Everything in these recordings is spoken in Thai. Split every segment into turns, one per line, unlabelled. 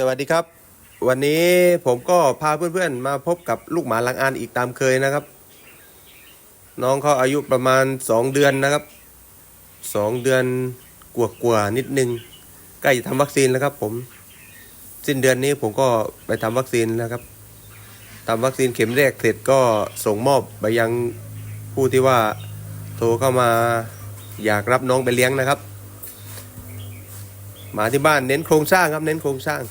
สวัสดีครับ วันนี้ผมก็พาเพื่อนๆ มาพบกับลูกหมาลังอานอีกตามเคยนะครับ น้องเขาอายุประมาณสองเดือนนะครับสองเดือนกว่าๆนิดนึงใกล้จะทำวัคซีนแล้วครับ ผม สิ้นเดือนนี้ผมก็ไปทำวัคซีนแล้วครับทำวัคซีนเข็มแรกเสร็จก็ส่งมอบไปยังผู้ที่ว่าโทรเข้ามาอยากรับน้องไปเลี้ยงนะครับหมาที่บ้านเน้นโครงสร้างครับเน้นโครงสร้าง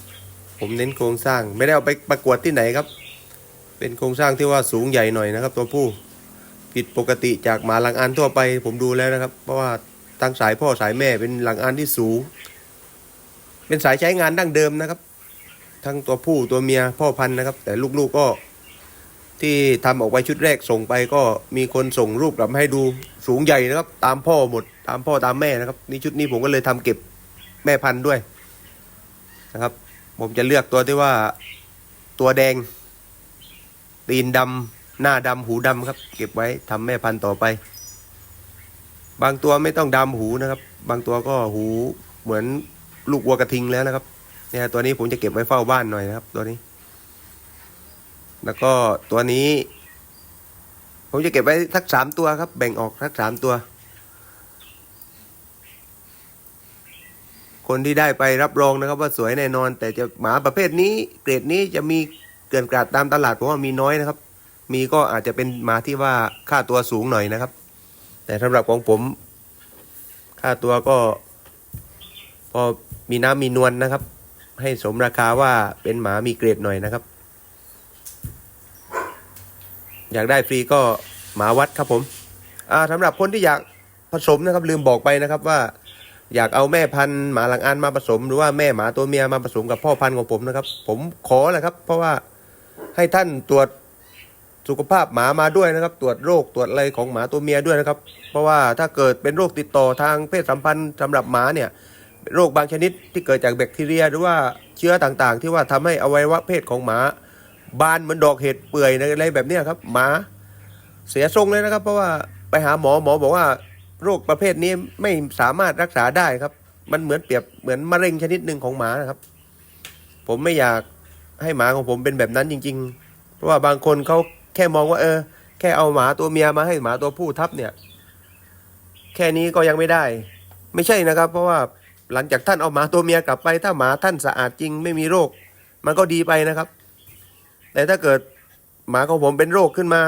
ผมเน้นโครงสร้าง ไม่ได้เอาไปประกวดที่ไหนครับ เป็นโครงสร้างที่ว่าสูงใหญ่หน่อยนะครับ ตัวผู้ผิดปกติจากหมาลังอันทั่วไป ผมดูแล้วนะครับ เพราะว่าตั้งสายพ่อสายแม่เป็นหลังอันที่สูง เป็นสายใช้งานดั้งเดิมนะครับ ทั้งตัวผู้ตัวเมียพ่อพันธุ์นะครับ แต่ลูกๆก็ที่ทำออกไปชุดแรกส่งไปก็มีคนส่งรูปกลับมาให้ดูสูงใหญ่นะครับ ตามพ่อหมด ตามพ่อตามแม่นะครับนี่ชุดนี้ผมก็เลยทำเก็บแม่พันธุ์ด้วยนะครับ ผมจะเลือกตัวที่ว่า ตัวแดง ตีนดำหน้าดำหูดำครับ เก็บไว้ทำแม่พันธุ์ต่อไป บางตัวไม่ต้องดำหูนะครับ บางตัวก็หูเหมือนลูกวัวกระทิงแล้วนะครับ เนี่ยตัวนี้ผมจะเก็บไว้เฝ้าบ้านหน่อยนะครับ ตัวนี้ แล้วก็ตัวนี้ ผมจะเก็บไว้ทักสามตัวครับ แบ่งออกทักสามตัว คนที่ได้ไปรับรองนะครับว่าสวยแน่นอน แต่จะหมาประเภทนี้ เกรดนี้จะมีเกลื่อนกลาดตามตลาดผมว่ามีน้อยนะครับ มีก็อาจจะเป็นหมาที่ว่าค่าตัวสูงหน่อยนะครับ แต่สำหรับของผม ค่าตัวก็ พอมีน้ำมีนวลนะครับ ให้สมราคาว่าเป็นหมามีเกรดหน่อยนะครับ อยากได้ฟรีก็หมาวัดครับผมอ่าสำหรับคนที่อยากผสมนะครับลืมบอกไปนะครับว่า อยากเอาแม่พันธุ์หมาหลังอันมาผสม หรือว่าแม่หมาตัวเมียมาผสมกับพ่อพันธุ์ของผมนะครับ ผมขอแหละครับ เพราะว่าให้ท่านตรวจสุขภาพหมามาด้วยนะครับ ตรวจโรคตรวจอะไรของหมาตัวเมียด้วยนะครับ เพราะว่าถ้าเกิดเป็นโรคติดต่อทางเพศสัมพันธ์สำหรับหมาเนี่ยโรคบางชนิดที่เกิดจากแบคทีเรีย หรือว่าเชื้อต่างๆ ที่ว่าทำให้อวัยวะเพศของหมาบานเหมือนดอกเห็ดเปื่อยอะไรแบบนี้ครับ หมาเสียทรงเลยนะครับ เพราะว่าไปหาหมอหมอบอกว่า โรคประเภทนี้ไม่สามารถรักษาได้ครับ มันเหมือนเปรียบเหมือนมะเร็งชนิดหนึ่งของหมานะครับ ผมไม่อยากให้หมาของผมเป็นแบบนั้นจริง ๆ เพราะว่าบางคนเขาแค่มองว่า เออ แค่เอาหมาตัวเมียมาให้หมาตัวผู้ทับเนี่ย แค่นี้ก็ยังไม่ได้ ไม่ใช่นะครับ เพราะว่าหลังจากท่านเอาหมาตัวเมียกลับไป ถ้าหมาท่านสะอาดจริง ไม่มีโรค มันก็ดีไปนะครับ แต่ถ้าเกิดหมาของผมเป็นโรคขึ้นมา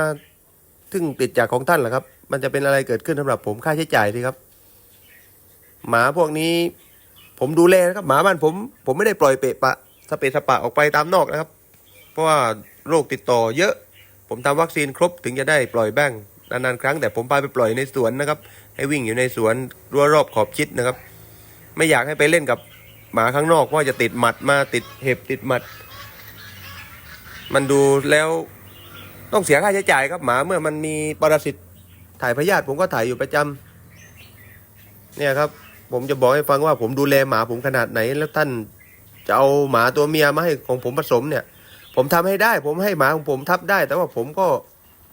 ซึ่งติดจากของท่านเหรอครับ มันจะเป็นอะไรเกิดขึ้นสำหรับผมค่าใช้จ่ายดีครับ หมาพวกนี้ ผมดูแลนะครับ หมาบ้านผม ผมไม่ได้ปล่อยเปะปะสเปะสปะออกไปตามนอกนะครับ เพราะว่าโรคติดต่อเยอะ ผมทำวัคซีนครบถึงจะได้ปล่อยบ้างนานๆครั้งแต่ผมพาไปปล่อยในสวนนะครับ ให้วิ่งอยู่ในสวนรั้วรอบขอบชิดนะครับ ไม่อยากให้ไปเล่นกับหมาข้างนอกเพราะว่าจะติดหมัดมาติดเห็บติดหมัด มันดูแล้วต้องเสียค่าใช้จ่ายครับหมาเมื่อมันมีปรสิต ถ่ายพยาธิผมก็ถ่ายอยู่ประจำเนี่ยครับ ผมจะบอกให้ฟังว่าผมดูแลหมาผมขนาดไหน แล้วท่านจะเอาหมาตัวเมียมาให้ของผมผสมเนี่ย ผมทำให้ได้ ผมให้หมาของผมทับได้ แต่ว่าผมก็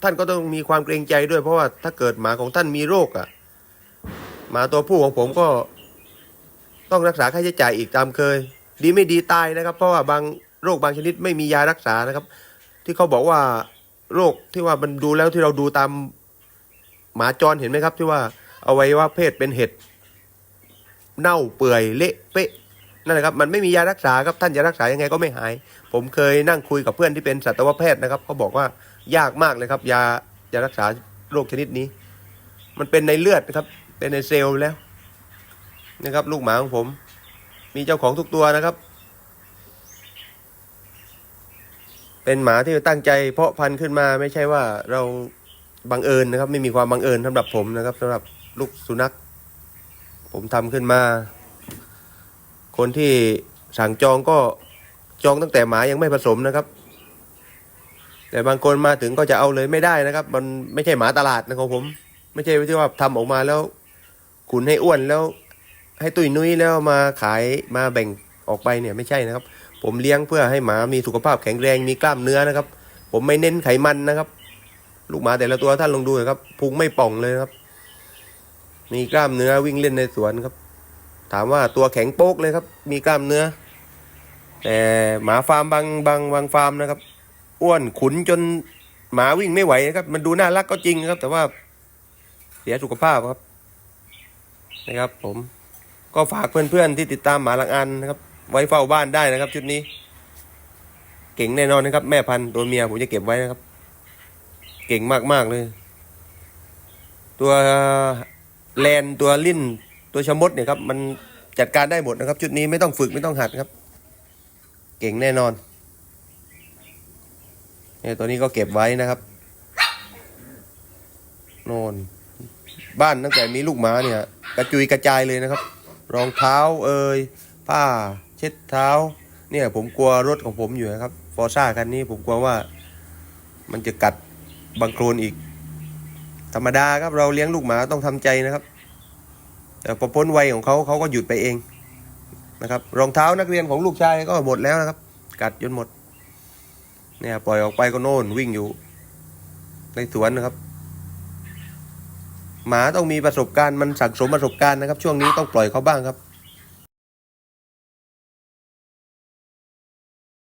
ท่านก็ต้องมีความเกรงใจด้วย เพราะว่าถ้าเกิดหมาของท่านมีโรคอะ่ะหมาตัวผู้ของผมก็ ต้องรักษาค่าใช้จ่ายอีกตามเคย ดีไม่ดีตายนะครับ เพราะว่าบางโรคบางชนิดไม่มียารักษานะครับ ที่เขาบอกว่าโรคที่ว่ามันดูแล้วที่เราดูตาม หมาจรเห็นไหมครับ ที่ว่าเอาไว้ว่าเพศเป็นเห็ดเน่าเปื่อยเละเปะนั่นแหละครับมันไม่มียารักษาครับท่านจะรักษายังไงก็ไม่หาย ผมเคยนั่งคุยกับเพื่อนที่เป็นสัตวแพทย์นะครับเขาบอกว่ายากมากเลยครับ ยาจะรักษาโรคชนิดนี้ มันเป็นในเลือดนะครับ เป็นในเซลล์แล้วนะครับ ลูกหมาของผม มีเจ้าของทุกตัวนะครับ เป็นหมาที่ตั้งใจเพาะพันธุ์ขึ้นมาไม่ใช่ว่าเรา บังเอิญนะครับ ไม่มีความบังเอิญสำหรับผมนะครับสำหรับลูกสุนัข ผมทำขึ้นมา คนที่สั่งจองก็จองตั้งแต่หมายังไม่ผสมนะครับ แต่บางคนมาถึงก็จะเอาเลยไม่ได้นะครับ มันไม่ใช่หมาตลาดนะของผม ไม่ใช่ที่ว่าทำออกมาแล้วขุนให้อ้วนแล้ว ให้ตุยนุ้ยแล้วมาขายมาแบ่งออกไปเนี่ยไม่ใช่นะครับ ผมเลี้ยงเพื่อให้หมามีสุขภาพแข็งแรงมีกล้ามเนื้อนะครับ ผมไม่เน้นไขมันนะครับ ลูกหมาแต่ละตัวท่านลองดูนะครับพุงไม่ป่องเลยครับ มีกล้ามเนื้อวิ่งเล่นในสวนครับ ถามว่าตัวแข็งโป๊กเลยครับ มีกล้ามเนื้อ แต่หมาฟาร์มบางบางบางฟาร์มนะครับ อ้วนขุนจนหมาวิ่งไม่ไหวครับ มันดูน่ารักก็จริงครับ แต่ว่าเสียสุขภาพครับ นะครับ ผมก็ฝากเพื่อนๆที่ติดตามหมาลังอันนะครับ ไว้เฝ้าบ้านได้นะครับ ชุดนี้ เก่งแน่นอนนะครับ แม่พันธุ์ตัวเมียผมจะเก็บไว้นะครับ เก่งมากๆเลย ตัวแลนตัวลิ้น ตัวชมดเนี่ยครับ มันจัดการได้หมดนะครับ ชุดนี้ไม่ต้องฝึกไม่ต้องหัดครับ เก่งแน่นอนเนี่ยตัวนี้ก็เก็บไว้นะครับน่นบ้านตั้งแต่มีลูกหมาเนี่ย กระจุยกระจายเลยนะครับ รองเท้าเอ่ยผ้า เช็ดเท้า เนี่ย ผมกลัวรถของผมอยู่นะครับฟอร์ซ่าคันนี้ผมกลัวว่า มันจะกัด บังโคลนอีก ธรรมดาครับเราเลี้ยงลูกหมาต้องทำใจนะครับ แต่พอพ้นวัยของเขาเขาก็หยุดไปเองนะครับ รองเท้านักเรียนของลูกชายก็หมดแล้วนะครับ กัดจนหมด เนี่ยปล่อยออกไปก็โน่นวิ่งอยู่ ในสวนนะครับ หมาต้องมีประสบการณ์มันสั่งสมประสบการณ์นะครับ ช่วงนี้ต้องปล่อยเขาบ้างครับ